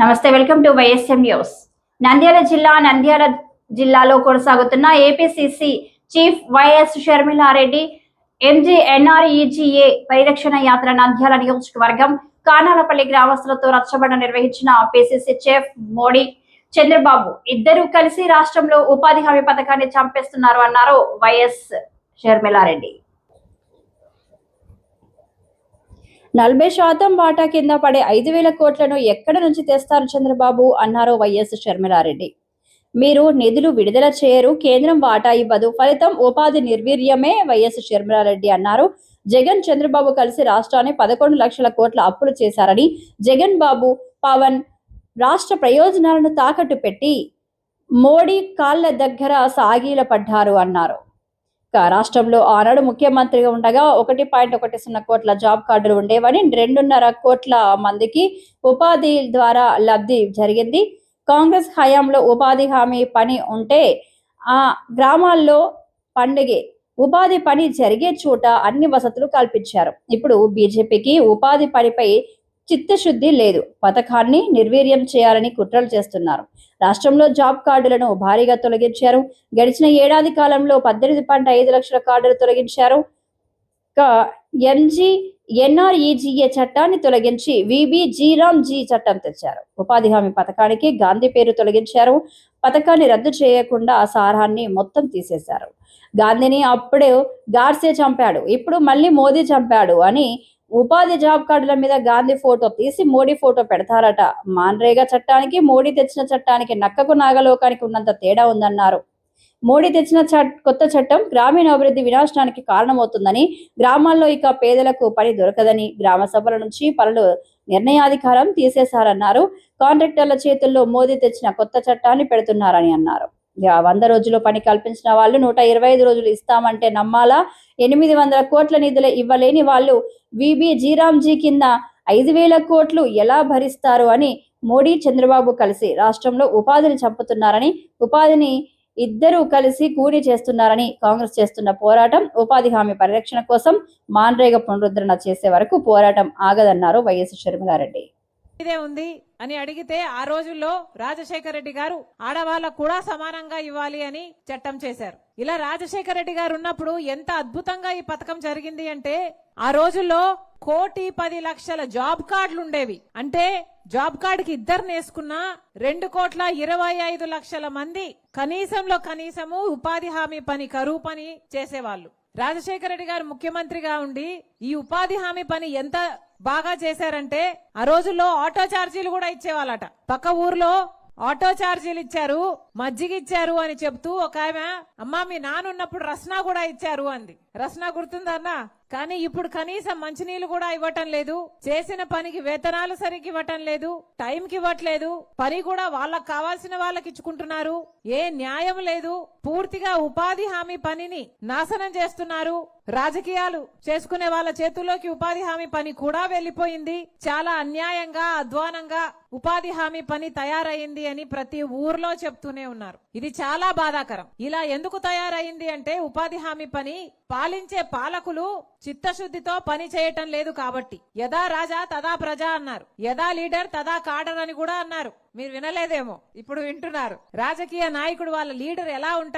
నమస్తే welcome to YSM news. Nandyal జిల్లా నంద్యాల జిల్లాలో కొనసాగుతున్న APCC chief YS Sharmila Reddy MG NREGA పరిరక్షణ యాత్ర నంద్యాల నియోజకవర్గం కానాలపల్లి గ్రామస్తులతో రచ్చబండ నిర్వహించిన పిసిసి చీఫ్ మోడీ చంద్రబాబు ఇద్దరూ కలిసి రాష్ట్రంలో ఉపాధి హామీ పథకాన్ని చంపేస్తున్నారు అన్నారు వైఎస్ షర్మిలారెడ్డి. నలభై శాతం వాటా కింద పడే ఐదు వేల కోట్లను ఎక్కడ నుంచి తెస్తారు చంద్రబాబు? అన్నారు వైఎస్ షర్మిలారెడ్డి. మీరు నిధులు విడుదల చేయరు కేంద్రం వాటా ఇవ్వదు. ఫలితం ఉపాధి నిర్వీర్యమే వైఎస్ షర్మిలారెడ్డి అన్నారు. జగన్ చంద్రబాబు కలిసి రాష్ట్రాన్ని పదకొండు లక్షల కోట్ల అప్పులు చేశారని జగన్ బాబు పవన్ రాష్ట్ర ప్రయోజనాలను తాకట్టు పెట్టి మోడీ కాళ్ళ దగ్గర సాగీల పడ్డారు అన్నారు. రాష్ట్రంలో ఆనాడు ముఖ్యమంత్రిగా ఉండగా ఒకటి పాయింట్ ఒకటి సున్నా కోట్ల జాబ్ కార్డులు ఉండేవని రెండున్నర కోట్ల మందికి ఉపాధి ద్వారా లబ్ధి జరిగింది. కాంగ్రెస్ హయాంలో ఉపాధి హామీ పని ఉంటే ఆ గ్రామాల్లో పండుగే ఉపాధి పని జరిగే చోట అన్ని వసతులు కల్పించారు. ఇప్పుడు బీజేపీకి ఉపాధి పనిపై చిత్తశుద్ధి లేదు. పథకాన్ని నిర్వీర్యం చేయాలని కుట్రలు చేస్తున్నారు. రాష్ట్రంలో జాబ్ కార్డులను భారీగా తొలగించారు. గడిచిన ఏడాది కాలంలో పద్దెనిమిది పాయింట్ ఐదు లక్షల కార్డులు తొలగించారు. ఇక ఎంజీ ఎన్ఆర్ఈజీఏ చట్టాన్ని తొలగించి విబి జీరామ్ జీ చట్టం తెచ్చారు ఉపాధి హామీ పథకానికి గాంధీ పేరు తొలగించారు. పథకాన్ని రద్దు చేయకుండా ఆ సారాన్ని మొత్తం తీసేశారు. గాంధీని అప్పుడు గాడ్సే చంపాడు. ఇప్పుడు మళ్ళీ మోదీ చంపాడు అని ఉపాధి జాబ్ కార్డుల మీద గాంధీ ఫోటో తీసి మోడీ ఫోటో పెడతారట. మాన్రేగా చట్టానికి మోడీ తెచ్చిన చట్టానికి నక్కకు నాగలోకానికి ఉన్నంత తేడా ఉందన్నారు. మోడీ తెచ్చిన కొత్త చట్టం గ్రామీణ అభివృద్ధి వినాశనానికి కారణమవుతుందని గ్రామాల్లో ఇక పేదలకు పని దొరకదని గ్రామ సభల నుంచి పనులు నిర్ణయాధికారం తీసేశారన్నారు. కాంట్రాక్టర్ల చేతుల్లో మోదీ తెచ్చిన కొత్త చట్టాన్ని పెడుతున్నారని అన్నారు. వంద రోజులు పని కల్పించిన వాళ్ళు నూట ఇరవై ఐదు రోజులు ఇస్తామంటే నమ్మాలా? ఎనిమిది వందల కోట్ల నిధులు ఇవ్వలేని వాళ్ళు విబి జీరామ్జీ కింద ఐదు వేల కోట్లు ఎలా భరిస్తారు అని మోడీ చంద్రబాబు కలిసి రాష్ట్రంలో ఉపాధిని చంపుతున్నారని ఉపాధిని ఇద్దరూ కలిసి కూడి చేస్తున్నారని కాంగ్రెస్ చేస్తున్న పోరాటం ఉపాధి హామీ పరిరక్షణ కోసం మాన్రేగ పునరుద్ధరణ చేసే వరకు పోరాటం ఆగదన్నారు వైఎస్ షర్మిలారెడ్డి. ఇదే ఉంది అని అడిగితే ఆ రోజుల్లో రాజశేఖర రెడ్డి గారు ఆడవాళ్ళకు కూడా సమానంగా ఇవ్వాలి అని చట్టం చేశారు. ఇలా రాజశేఖర రెడ్డి గారు ఉన్నప్పుడు ఎంత అద్భుతంగా ఈ పథకం జరిగింది అంటే ఆ రోజుల్లో కోటి పది లక్షల జాబ్ కార్డులు ఉండేవి. అంటే జాబ్ కార్డుకి ఇద్దరు నేసుకున్నా రెండు కోట్ల ఇరవై ఐదు లక్షల మంది కనీసంలో కనీసము ఉపాధి హామీ పని కరువు పని చేసేవాళ్ళు. రాజశేఖర రెడ్డి గారు ముఖ్యమంత్రిగా ఉండి ఈ ఉపాధి హామీ పని ఎంత బాగా చేశారంటే ఆ రోజుల్లో ఆటో ఛార్జీలు కూడా ఇచ్చేవాళ్ళట. పక్క ఊర్లో ఆటో ఛార్జీలు ఇచ్చారు మజ్జిగ ఇచ్చారు అని చెప్తూ ఒక ఆమె అమ్మా మీ నానున్నప్పుడు రస్నా కూడా ఇచ్చారు అంది. రస్నా గుర్తుందన్నా కానీ ఇప్పుడు కనీసం మంచినీళ్ళు కూడా ఇవ్వటం లేదు చేసిన పనికి వేతనాలు సరిగ్గా ఇవ్వటం లేదు టైంకి ఇవ్వట్లేదు పని కూడా వాళ్ళకి కావాల్సిన వాళ్ళకి ఇచ్చుకుంటున్నారు ఏ న్యాయం లేదు పూర్తిగా ఉపాధి హామీ పనిని నాశనం చేస్తున్నారు. రాజకీయాలు చేసుకునే వాళ్ళ చేతుల్లోకి ఉపాధి హామీ పని కూడా వెళ్ళిపోయింది చాలా అన్యాయంగా అధ్వానంగా ఉపాధి హామీ పని తయారైంది అని ప్రతి ఊర్లో చెప్తూనే ఉన్నారు. ఇది చాలా బాధాకరం. ఇలా ఎందుకు తయారైంది అంటే ఉపాధి హామీ పని పాలించే పాలకులు చిత్తశుద్ధితో పని చేయటం లేదు కాబట్టి. యథా రాజా తదా ప్రజ అన్నారు. యదా లీడర్ తదా కాడర్ అని కూడా అన్నారు. మీరు వినలేదేమో. ఇప్పుడు వింటున్నారు. రాజకీయ నాయకుడు వాళ్ళ లీడర్ ఎలా ఉంటారు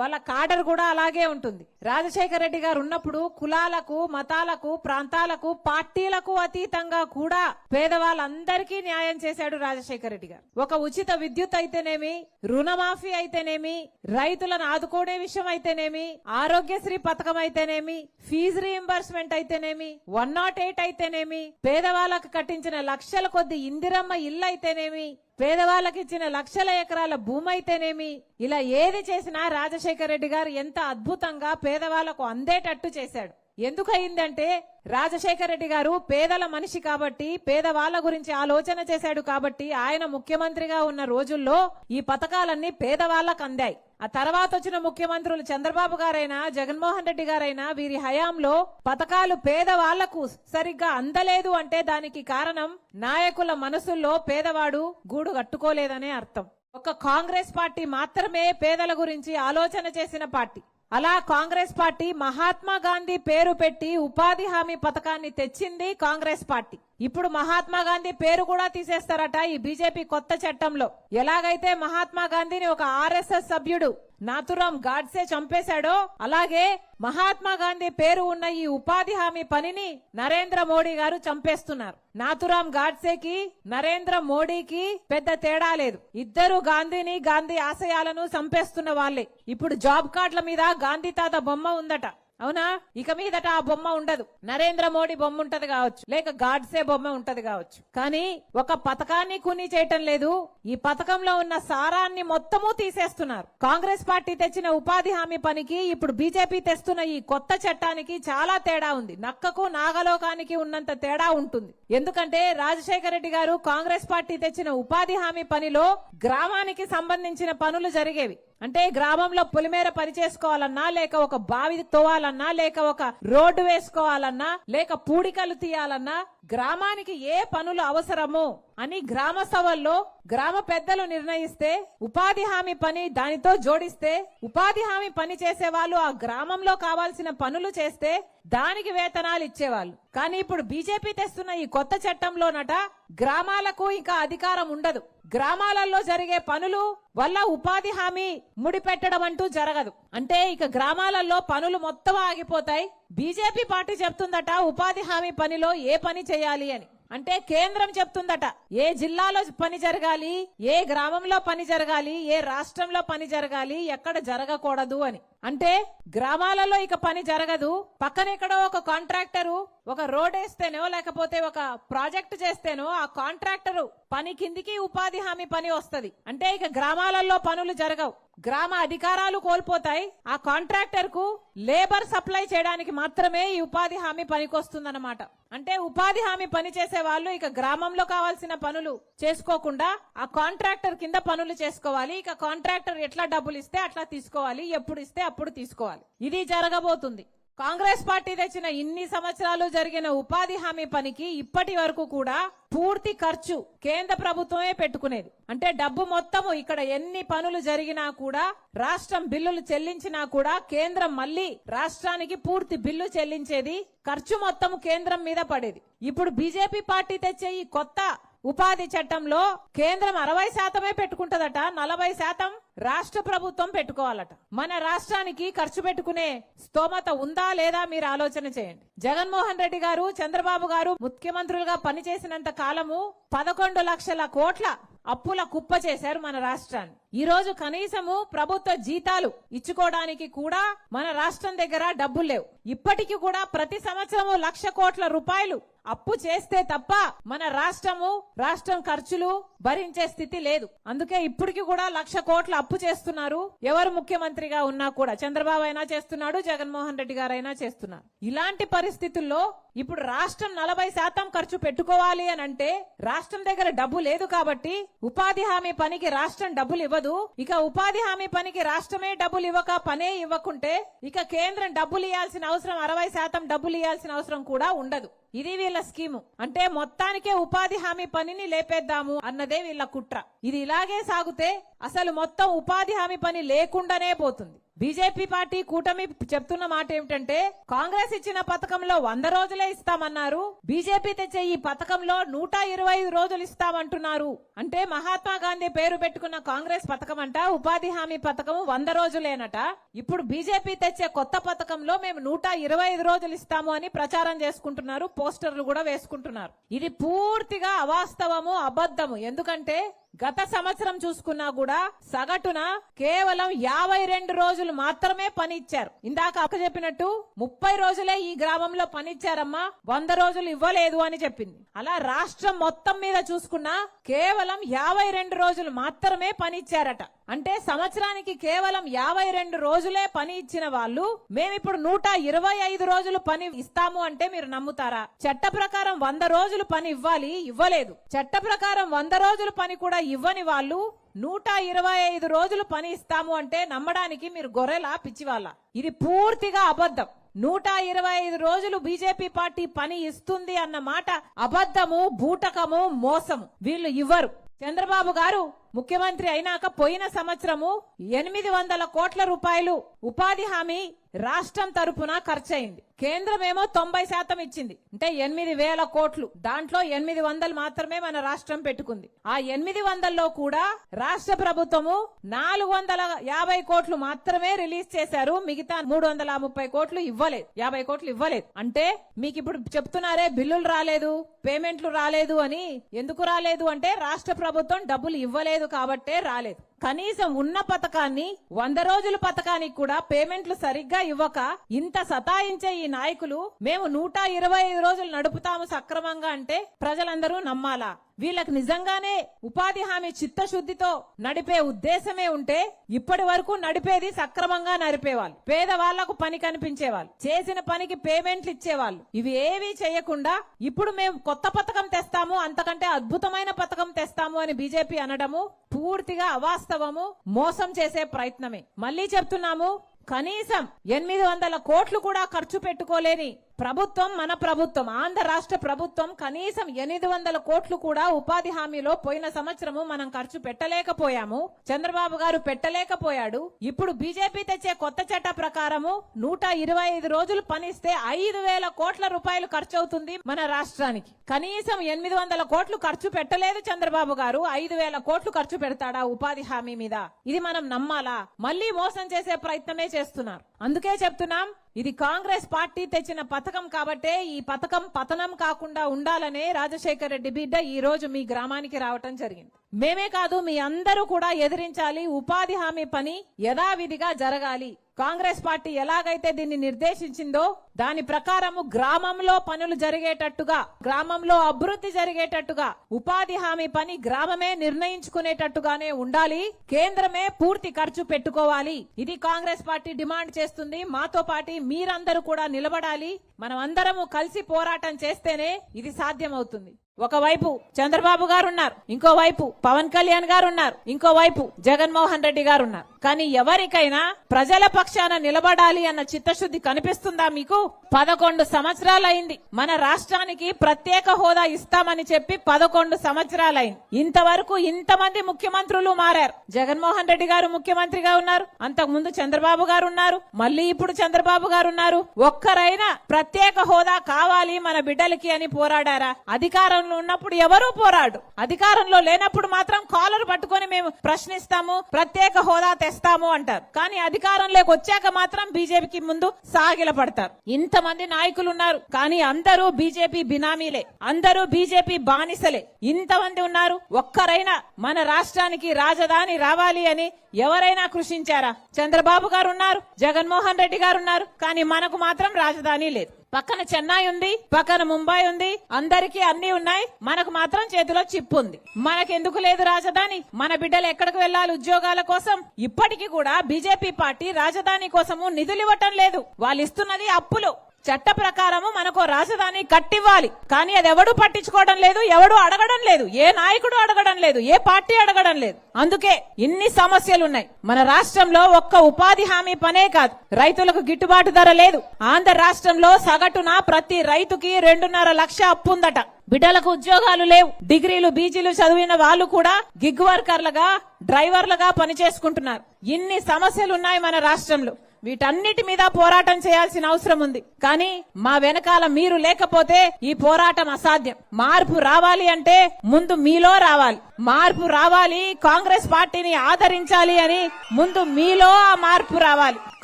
వాళ్ళ కాడర్ కూడా అలాగే ఉంటుంది. రాజశేఖర రెడ్డి గారు ఉన్నప్పుడు కులాలకు మతాలకు ప్రాంతాలకు పార్టీలకు అతీతంగా కూడా పేదవాళ్ళందరికీ న్యాయం చేశాడు రాజశేఖర రెడ్డి గారు. ఒక ఉచిత విద్యుత్ అయితేనేమి రుణమాఫీ అయితేనేమి రైతులను ఆదుకోనే విషయం అయితేనేమి ఆరోగ్యశ్రీ పథకం అయితేనేమి ఫీజు రీఎంబర్స్మెంట్ అయితేనేమి వన్ నాట్ ఎయిట్ అయితేనేమి పేదవాళ్ళకు కట్టించిన లక్షల కొద్ది ఇందిరమ్మ ఇల్లు అయితేనేమి పేదవాళ్ళకి ఇచ్చిన లక్షల ఎకరాల భూమి అయితేనేమి ఇలా ఏది చేసినా రాజశేఖర రెడ్డి గారు ఎంత అద్భుతంగా పేదవాళ్ళకు అందేటట్టు చేశాడు. ఎందుకు అయిందంటే రాజశేఖర రెడ్డి గారు పేదల మనిషి కాబట్టి పేదవాళ్ళ గురించి ఆలోచన చేశాడు కాబట్టి ఆయన ముఖ్యమంత్రిగా ఉన్న రోజుల్లో ఈ పథకాలన్నీ పేదవాళ్ళకు అందాయి. ఆ తర్వాత వచ్చిన ముఖ్యమంత్రులు చంద్రబాబు గారైనా జగన్మోహన్ రెడ్డి గారైనా వీరి హయాంలో పథకాలు పేదవాళ్ళకు సరిగ్గా అందలేదు అంటే దానికి కారణం నాయకుల మనసుల్లో పేదవాడు గూడు కట్టుకోలేదనే అర్థం. ఒక కాంగ్రెస్ పార్టీ మాత్రమే పేదల గురించి ఆలోచన చేసిన పార్టీ. అలా కాంగ్రెస్ పార్టీ మహాత్మా గాంధీ పేరు పెట్టి ఉపాధి హామీ పథకాన్ని తెచ్చింది కాంగ్రెస్ పార్టీ. ఇప్పుడు మహాత్మా గాంధీ పేరు కూడా తీసేస్తారట ఈ బీజేపీ కొత్త చట్టంలో. ఎలాగైతే మహాత్మా గాంధీని ఒక ఆర్ఎస్ఎస్ సభ్యుడు నాతురాం గాడ్సే చంపేశాడో అలాగే మహాత్మా గాంధీ పేరు ఉన్న ఈ ఉపాధి హామీ పనిని నరేంద్ర మోడీ గారు చంపేస్తున్నారు. నాతురాం గాడ్సేకి నరేంద్ర మోడీకి పెద్ద తేడా లేదు. ఇద్దరు గాంధీని గాంధీ ఆశయాలను చంపేస్తున్న వాళ్ళే. ఇప్పుడు జాబ్ కార్డుల మీద గాంధీ తాత బొమ్మ ఉందట. అవునా? ఇక మీదట ఆ బొమ్మ ఉండదు. నరేంద్ర మోడీ బొమ్మ ఉంటది కావచ్చు లేక గాడ్సే బొమ్మ ఉంటది కావచ్చు. కానీ ఒక పథకాన్ని కుని చేయటం లేదు. ఈ పథకంలో ఉన్న సారాన్ని మొత్తము తీసేస్తున్నారు. కాంగ్రెస్ పార్టీ తెచ్చిన ఉపాధి హామీ పనికి ఇప్పుడు బీజేపీ తెస్తున్న ఈ కొత్త చట్టానికి చాలా తేడా ఉంది. నక్కకు నాగలోకానికి ఉన్నంత తేడా ఉంటుంది. ఎందుకంటే రాజశేఖర రెడ్డి గారు కాంగ్రెస్ పార్టీ తెచ్చిన ఉపాధి హామీ పనిలో గ్రామానికి సంబంధించిన పనులు జరిగేవి. అంటే గ్రామంలో పొలిమేర పని చేసుకోవాలన్నా లేక ఒక బావి తోవాలన్నా లేక ఒక రోడ్డు వేసుకోవాలన్నా లేక పూడికలు తీయాలన్నా గ్రామానికి ఏ పనులు అవసరమో అని గ్రామ సభల్లో గ్రామ పెద్దలు నిర్ణయిస్తే ఉపాధి హామీ పని దానితో జోడిస్తే ఉపాధి హామీ పని చేసే వాళ్ళు ఆ గ్రామంలో కావాల్సిన పనులు చేస్తే దానికి వేతనాలు ఇచ్చేవాళ్ళు. కానీ ఇప్పుడు బీజేపీ తెస్తున్న ఈ కొత్త చట్టంలోనట గ్రామాలకు ఇంకా అధికారం ఉండదు. గ్రామాలలో జరిగే పనులు వల్ల ఉపాధి హామీ ముడిపెట్టడం అంటూ జరగదు. అంటే ఇక గ్రామాలలో పనులు మొత్తం ఆగిపోతాయి. బీజేపీ పార్టీ చెప్తుందట ఉపాధి హామీ పనిలో ఏ పని చేయాలి అని. అంటే కేంద్రం చెప్తుందట ఏ జిల్లాలో పని జరగాలి ఏ గ్రామంలో పని జరగాలి ఏ రాష్ట్రంలో పని జరగాలి ఎక్కడ జరగకూడదు అని. అంటే గ్రామాలలో ఇక పని జరగదు పక్కన ఎక్కడో ఒక కాంట్రాక్టరు ఒక రోడ్ వేస్తేనో లేకపోతే ఒక ప్రాజెక్ట్ చేస్తేనో ఆ కాంట్రాక్టరు పని కిందికి ఉపాధి హామీ పని వస్తుంది. అంటే ఇక గ్రామాలలో పనులు జరగవు. గ్రామ అధికారాలు కోల్పోతాయి. ఆ కాంట్రాక్టర్కు లేబర్ సప్లై చేయడానికి మాత్రమే ఈ ఉపాధి హామీ పనికొస్తుందన్నమాట. అంటే ఉపాధి హామీ పని చేసే వాళ్ళు ఇక గ్రామంలో కావాల్సిన పనులు చేసుకోకుండా ఆ కాంట్రాక్టర్ కింద పనులు చేసుకోవాలి. ఇక కాంట్రాక్టర్ ఎట్లా డబ్బులు ఇస్తే అట్లా తీసుకోవాలి. ఎప్పుడు ఇస్తే అప్పుడు తీసుకోవాలి. ఇది జరగబోతుంది. కాంగ్రెస్ పార్టీ తెచ్చిన ఇన్ని సంవత్సరాలు జరిగిన ఉపాధి హామీ పనికి ఇప్పటి వరకు కూడా పూర్తి ఖర్చు కేంద్ర ప్రభుత్వమే పెట్టుకునేది. అంటే డబ్బు మొత్తము ఇక్కడ ఎన్ని పనులు జరిగినా కూడా రాష్ట్రం బిల్లులు చెల్లించినా కూడా కేంద్రం మళ్ళీ రాష్ట్రానికి పూర్తి బిల్లు చెల్లించేది ఖర్చు మొత్తం కేంద్రం మీద పడేది. ఇప్పుడు బీజేపీ పార్టీ తెచ్చే ఈ కొత్త ఉపాధి చట్టంలో కేంద్రం అరవై శాతమే పెట్టుకుంటదట నలభై శాతం రాష్ట్ర ప్రభుత్వం పెట్టుకోవాలట. మన రాష్ట్రానికి ఖర్చు పెట్టుకునే స్తోమత ఉందా లేదా మీరు ఆలోచన చేయండి. జగన్మోహన్ రెడ్డి గారు చంద్రబాబు గారు ముఖ్యమంత్రులుగా పనిచేసినంత కాలము పదకొండు లక్షల కోట్ల అప్పుల కుప్ప చేశారు మన రాష్ట్రాన్ని. ఈ రోజు కనీసము ప్రభుత్వ జీతాలు ఇచ్చుకోవడానికి కూడా మన రాష్ట్రం దగ్గర డబ్బులు లేవు. ఇప్పటికి కూడా ప్రతి సంవత్సరము లక్ష కోట్ల రూపాయలు అప్పు చేస్తే తప్ప మన రాష్ట్రము రాష్ట్రం ఖర్చులు భరించే స్థితి లేదు. అందుకే ఇప్పటికి కూడా లక్ష కోట్ల అప్పు చేస్తున్నారు. ఎవరు ముఖ్యమంత్రిగా ఉన్నా కూడా చంద్రబాబు అయినా చేస్తున్నాడు జగన్మోహన్ రెడ్డి గారైనా చేస్తున్నారు. ఇలాంటి పరిస్థితుల్లో ఇప్పుడు రాష్ట్రం నలభై శాతం ఖర్చు పెట్టుకోవాలి అని అంటే రాష్ట్రం దగ్గర డబ్బు లేదు కాబట్టి ఉపాధి హామీ పనికి రాష్ట్రం డబ్బులు ఇవ్వదు ఇక ఉపాధి హామీ పనికి రాష్ట్రమే డబ్బులు ఇవ్వక పనే ఇవ్వకుంటే ఇక కేంద్రం డబ్బులు ఇవ్వాల్సిన అవసరం అరవై శాతం డబ్బులు ఇవ్వాల్సిన అవసరం కూడా ఉండదు. ఇది వీళ్ళ స్కీము. అంటే మొత్తానికే ఉపాధి హామీ పనిని లేపేద్దాము అన్నదే వీళ్ళ కుట్ర. ఇది ఇలాగే సాగుతే అసలు మొత్తం ఉపాధి హామీ పని లేకుండానే పోతుంది. బీజేపీ పార్టీ కూటమి చెప్తున్న మాట ఏమిటంటే కాంగ్రెస్ ఇచ్చిన పథకంలో వంద రోజులే ఇస్తామన్నారు. బీజేపీ తెచ్చే ఈ పథకంలో నూట ఇరవై ఐదు రోజులు ఇస్తామంటున్నారు. అంటే మహాత్మా గాంధీ పేరు పెట్టుకున్న కాంగ్రెస్ పథకం అంట ఉపాధి హామీ పథకం వంద రోజులేనట. ఇప్పుడు బీజేపీ తెచ్చే కొత్త పథకంలో మేము నూట ఇరవై ఐదు రోజులు ఇస్తాము అని ప్రచారం చేసుకుంటున్నారు పోస్టర్లు కూడా వేసుకుంటున్నారు. ఇది పూర్తిగా అవాస్తవము అబద్ధము. ఎందుకంటే గత సంవత్సరం చూసుకున్నా కూడా సగటున కేవలం యాభై రెండు రోజులు మాత్రమే పని ఇచ్చారు ఇందాక అక్క చెప్పినట్టు ముప్పై రోజులే ఈ గ్రామంలో పని ఇచ్చారమ్మా వంద రోజులు ఇవ్వలేదు అని చెప్పింది. అలా రాష్ట్రం మొత్తం మీద చూసుకున్నా కేవలం యాభై రెండు రోజులు మాత్రమే పని ఇచ్చారట అంటే సంవత్సరానికి కేవలం యాభై రెండు రోజులే పని ఇచ్చిన వాళ్ళు మేమిప్పుడు నూట ఇరవై ఐదు రోజులు పని ఇస్తాము అంటే మీరు నమ్ముతారా? చట్ట ప్రకారం వంద రోజులు పని ఇవ్వాలి ఇవ్వలేదు. చట్ట ప్రకారం వంద రోజులు పని కూడా ఇవ్వని వాళ్ళు నూట ఇరవై ఐదు రోజులు పని ఇస్తాము అంటే నమ్మడానికి మీరు గొర్రెలా పిచ్చివాళ్ళ. ఇది పూర్తిగా అబద్ధం. నూట ఇరవై ఐదు రోజులు బీజేపీ పార్టీ పని ఇస్తుంది అన్న మాట అబద్ధము బూటకము మోసము. వీళ్ళు ఇవ్వరు. చంద్రబాబు గారు ముఖ్యమంత్రి అయినాక పోయిన సంవత్సరము ఎనిమిది వందల కోట్ల రూపాయలు ఉపాధి హామీ రాష్ట్రం తరపున ఖర్చయింది. కేంద్రమేమో తొంభై శాతం ఇచ్చింది. అంటే ఎనిమిది వేల కోట్లు. దాంట్లో ఎనిమిది వందలు మాత్రమే మన రాష్ట్రం పెట్టుకుంది. ఆ ఎనిమిది వందల్లో కూడా రాష్ట్ర ప్రభుత్వము నాలుగు వందల యాభై కోట్లు మాత్రమే రిలీజ్ చేశారు. మిగతా మూడు వందల ముప్పై కోట్లు ఇవ్వలేదు. యాభై కోట్లు ఇవ్వలేదు. అంటే మీకు ఇప్పుడు చెప్తున్నారే బిల్లులు రాలేదు పేమెంట్లు రాలేదు అని. ఎందుకు రాలేదు అంటే రాష్ట్ర ప్రభుత్వం డబ్బులు ఇవ్వలేదు కాబట్టే రాలేదు. కనీసం ఉన్న పథకాన్ని వంద రోజుల పథకానికి కూడా పేమెంట్లు సరిగ్గా ఇవ్వక ఇంత సతాయించే ఈ నాయకులు మేము నూట ఇరవై ఐదు రోజులు నడుపుతాము సక్రమంగా అంటే ప్రజలందరూ నమ్మాలా? వీళ్ళకి నిజంగానే ఉపాధి హామీ చిత్తశుద్ధితో నడిపే ఉద్దేశమే ఉంటే ఇప్పటి వరకు నడిపేది సక్రమంగా నడిపేవాళ్ళు. పేదవాళ్ళకు పని కనిపించేవాళ్ళు. చేసిన పనికి పేమెంట్లు ఇచ్చేవాళ్ళు. ఇవి ఏవీ చేయకుండా ఇప్పుడు మేము కొత్త పథకం తెస్తాము అంతకంటే అద్భుతమైన పథకం తెస్తాము అని బీజేపీ అనడము పూర్తిగా అవాస్తవము మోసం చేసే ప్రయత్నమే. మళ్ళీ చెప్తున్నాము కనీసం ఎనిమిది వందల కోట్లు కూడా ఖర్చు పెట్టుకోలేని ప్రభుత్వం మన ప్రభుత్వం ఆంధ్ర రాష్ట్ర ప్రభుత్వం కనీసం ఎనిమిది వందల కోట్లు కూడా ఉపాధి హామీలో పోయిన సంవత్సరము మనం ఖర్చు పెట్టలేకపోయాము. చంద్రబాబు గారు పెట్టలేకపోయాడు. ఇప్పుడు బీజేపీ తెచ్చే కొత్త చట్ట ప్రకారము నూట ఇరవై ఐదు రోజులు పనిస్తే ఐదు వేల కోట్ల రూపాయలు ఖర్చు అవుతుంది మన రాష్ట్రానికి. కనీసం ఎనిమిది వందల కోట్లు ఖర్చు పెట్టలేదు చంద్రబాబు గారు. ఐదు వేల కోట్లు ఖర్చు పెడతాడా ఉపాధి హామీ మీద? ఇది మనం నమ్మాలా? మళ్ళీ మోసం చేసే ప్రయత్నమే చేస్తున్నారు. అందుకే చెప్తున్నాం ఇది కాంగ్రెస్ పార్టీ తెచ్చిన పథకం కాబట్టే ఈ పథకం పతనం కాకుండా ఉండాలనే రాజశేఖర రెడ్డి బిడ్డ ఈ రోజు మీ గ్రామానికి రావటం జరిగింది. మేమే కాదు మీ అందరూ కూడా ఎదిరించాలి ఉపాధి హామీ పని యథావిధిగా జరగాలి. కాంగ్రెస్ పార్టీ ఎలాగైతే దీన్ని నిర్దేశించిందో దాని ప్రకారము గ్రామంలో పనులు జరిగేటట్టుగా గ్రామంలో అభివృద్ధి జరిగేటట్టుగా ఉపాధి హామీ పని గ్రామమే నిర్ణయించుకునేటట్టుగానే ఉండాలి. కేంద్రమే పూర్తి ఖర్చు పెట్టుకోవాలి. ఇది కాంగ్రెస్ పార్టీ డిమాండ్ చేస్తుంది. మాతో పాటి మీరందరూ కూడా నిలబడాలి. మనం అందరము కలిసి పోరాటం చేస్తేనే ఇది సాధ్యమవుతుంది. ఒకవైపు చంద్రబాబు గారు ఉన్నారు ఇంకోవైపు పవన్ కళ్యాణ్ గారు ఉన్నారు ఇంకోవైపు జగన్మోహన్ రెడ్డి గారు ఉన్నారు. కానీ ఎవరికైనా ప్రజల పక్షాన నిలబడాలి అన్న చిత్తశుద్ధి కనిపిస్తుందా మీకు? పదకొండు సంవత్సరాలైంది. మన రాష్ట్రానికి ప్రత్యేక హోదా ఇస్తామని చెప్పి పదకొండు సంవత్సరాలైంది. ఇంతవరకు ఇంతమంది ముఖ్యమంత్రులు మారారు. జగన్మోహన్ రెడ్డి గారు ముఖ్యమంత్రిగా ఉన్నారు. అంతకు ముందు చంద్రబాబు గారు ఉన్నారు. మళ్ళీ ఇప్పుడు చంద్రబాబు గారు ఉన్నారు. ఒక్కరైనా ప్రత్యేక హోదా కావాలి మన బిడ్డలకి అని పోరాడారా? అధికారంలో ఉన్నప్పుడు ఎవరూ పోరాడు. అధికారంలో లేనప్పుడు మాత్రం కాలర్ పట్టుకొని మేము ప్రశ్నిస్తాము. ప్రత్యేక హోదా చేస్తాము అంటారు. కానీ అధికారంలోకి వచ్చాక మాత్రం బీజేపీకి ముందు సాగిల పడతారు ఇంతమంది నాయకులు ఉన్నారు కానీ అందరూ బీజేపీ బినామీలే. అందరూ బీజేపీ బానిసలే. ఇంతమంది ఉన్నారు ఒక్కరైనా మన రాష్ట్రానికి రాజధాని రావాలి అని ఎవరైనా కృషించారా? చంద్రబాబు గారు ఉన్నారు జగన్మోహన్ రెడ్డి గారు ఉన్నారు కానీ మనకు మాత్రం రాజధాని లేదు. పక్కన చెన్నై ఉంది పక్కన ముంబై ఉంది అందరికీ అన్ని ఉన్నాయి. మనకు మాత్రం చేతిలో చిప్పు ఉంది. మనకెందుకు లేదు రాజధాని? మన బిడ్డలు ఎక్కడికి వెళ్ళాలి ఉద్యోగాల కోసం? ఇప్పటికీ కూడా బీజేపీ పార్టీ రాజధాని కోసము నిధులు ఇవ్వటం లేదు. వాళ్ళు ఇస్తున్నది అప్పులు. చట్ట ప్రకారము మనకు రాజధాని కట్టివ్వాలి. కానీ అది ఎవడు పట్టించుకోవడం లేదు ఎవడు అడగడం లేదు. ఏ నాయకుడు అడగడం లేదు ఏ పార్టీ అడగడం లేదు. అందుకే ఇన్ని సమస్యలు ఉన్నాయి మన రాష్ట్రంలో ఒక్క ఉపాధి హామీ పనే కాదు. రైతులకు గిట్టుబాటు ధర లేదు. ఆంధ్ర రాష్ట్రంలో సగటున ప్రతి రైతుకి రెండున్నర లక్ష అప్పు ఉందట బిడ్డలకు ఉద్యోగాలు లేవు. డిగ్రీలు బీజీలు చదివిన వాళ్ళు కూడా గిగ్ వర్కర్లుగా డ్రైవర్లుగా పనిచేసుకుంటున్నారు. ఇన్ని సమస్యలు ఉన్నాయి మన రాష్ట్రంలో. వీటన్నిటి మీద పోరాటం చేయాల్సిన అవసరం ఉంది. కానీ మా వెనకాల మీరు లేకపోతే ఈ పోరాటం అసాధ్యం. మార్పు రావాలి అంటే ముందు మీలో రావాలి. మార్పు రావాలి కాంగ్రెస్ పార్టీని ఆదరించాలి అని ముందు మీలో ఆ మార్పు రావాలి.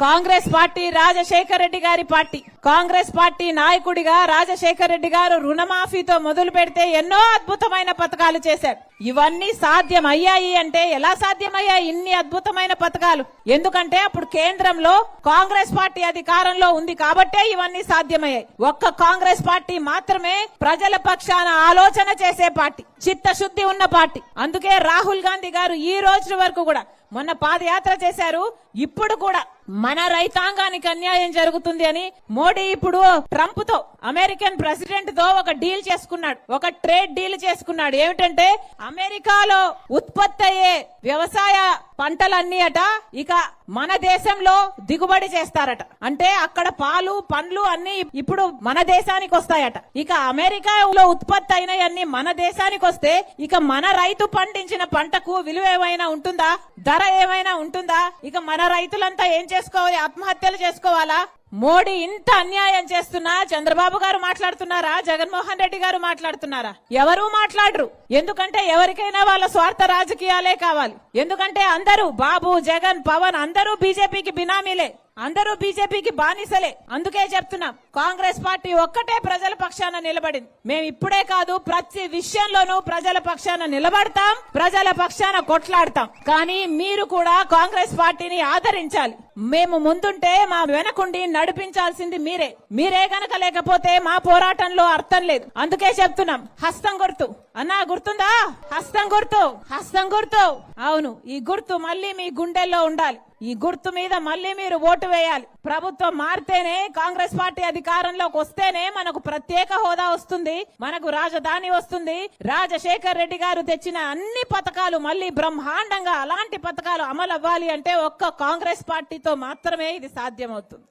కాంగ్రెస్ పార్టీ రాజశేఖర రెడ్డి గారి పార్టీ. కాంగ్రెస్ పార్టీ నాయకుడిగా రాజశేఖర రెడ్డి గారు రుణమాఫీతో మొదలు పెడితే ఎన్నో అద్భుతమైన పథకాలు చేశారు. ఇవన్నీ సాధ్యం అయ్యాయి అంటే ఎలా సాధ్యమయ్యాయి? ఇన్ని అద్భుతమైన పథకాలు. ఎందుకంటే అప్పుడు కేంద్రంలో కాంగ్రెస్ పార్టీ అధికారంలో ఉంది కాబట్టే ఇవన్నీ సాధ్యమయ్యాయి. ఒక్క కాంగ్రెస్ పార్టీ మాత్రమే ప్రజల పక్షాన ఆలోచన చేసే పార్టీ. చిత్తశుద్ధి ఉన్న పార్టీ. అందుకే రాహుల్ గాంధీ గారు ఈ రోజు వరకు కూడా మొన్న పాదయాత్ర చేశారు. ఇప్పుడు కూడా మన రైతాంగానికి అన్యాయం జరుగుతుంది అని మోడీ ఇప్పుడు ట్రంప్తో అమెరికన్ ప్రెసిడెంట్తో ఒక డీల్ చేసుకున్నాడు. ఒక ట్రేడ్ డీల్ చేసుకున్నాడు. ఏమిటంటే అమెరికాలో ఉత్పత్తి అయ్యే వ్యవసాయ పంటలన్నీ అట ఇక మన దేశంలో దిగుబడి చేస్తారట. అంటే అక్కడ పాలు పండ్లు అన్ని ఇప్పుడు మన దేశానికి వస్తాయట. ఇక అమెరికాలో ఉత్పత్తి అయినవన్నీ మన దేశానికి వస్తే ఇక మన రైతు పండించిన పంటకు విలువ ఏమైనా ఉంటుందా? ధర ఏమైనా ఉంటుందా? ఇక మన రైతులంతా ఏం చేసుకోవాలి? ఆత్మహత్యలు చేసుకోవాలా? మోడీ ఇంత అన్యాయం చేస్తున్నా? చంద్రబాబు గారు మాట్లాడుతున్నారా? జగన్మోహన్ రెడ్డి గారు మాట్లాడుతున్నారా? ఎవరు మాట్లాడరు. ఎందుకంటే ఎవరికైనా వాళ్ళ స్వార్థ రాజకీయాలే కావాలి. ఎందుకంటే అందరూ బాబు జగన్ పవన్ అందరూ బీజేపీకి బినామీలే. అందరూ బీజేపీకి బానిసలే. అందుకే చెప్తున్నాం కాంగ్రెస్ పార్టీ ఒక్కటే ప్రజల పక్షాన నిలబడింది. మేము ఇప్పుడే కాదు ప్రతి విషయంలోనూ ప్రజల పక్షాన నిలబడతాం ప్రజల పక్షాన కొట్లాడతాం. కానీ మీరు కూడా కాంగ్రెస్ పార్టీని ఆదరించాలి. మేము ముందుంటే మా వెనకుండి నడిపించాల్సింది మీరే. మీరే గనక లేకపోతే మా పోరాటంలో అర్థం లేదు. అందుకే చెప్తున్నాం హస్తం గుర్తు. అన్నా గుర్తుందా? హస్తం గుర్తు. హస్తం గుర్తు. అవును ఈ గుర్తు మళ్ళీ మీ గుండెల్లో ఉండాలి. ఈ గుర్తు మీద మళ్ళీ మీరు ఓటు వేయాలి. ప్రభుత్వం మారితేనే కాంగ్రెస్ పార్టీ అధికారంలోకి వస్తేనే మనకు ప్రత్యేక హోదా వస్తుంది మనకు రాజధాని వస్తుంది. రాజశేఖర్ రెడ్డి గారు తెచ్చిన అన్ని పథకాలు మళ్ళీ బ్రహ్మాండంగా అలాంటి పథకాలు అమలు అవ్వాలి అంటే ఒక్క కాంగ్రెస్ పార్టీతో మాత్రమే ఇది సాధ్యమవుతుంది.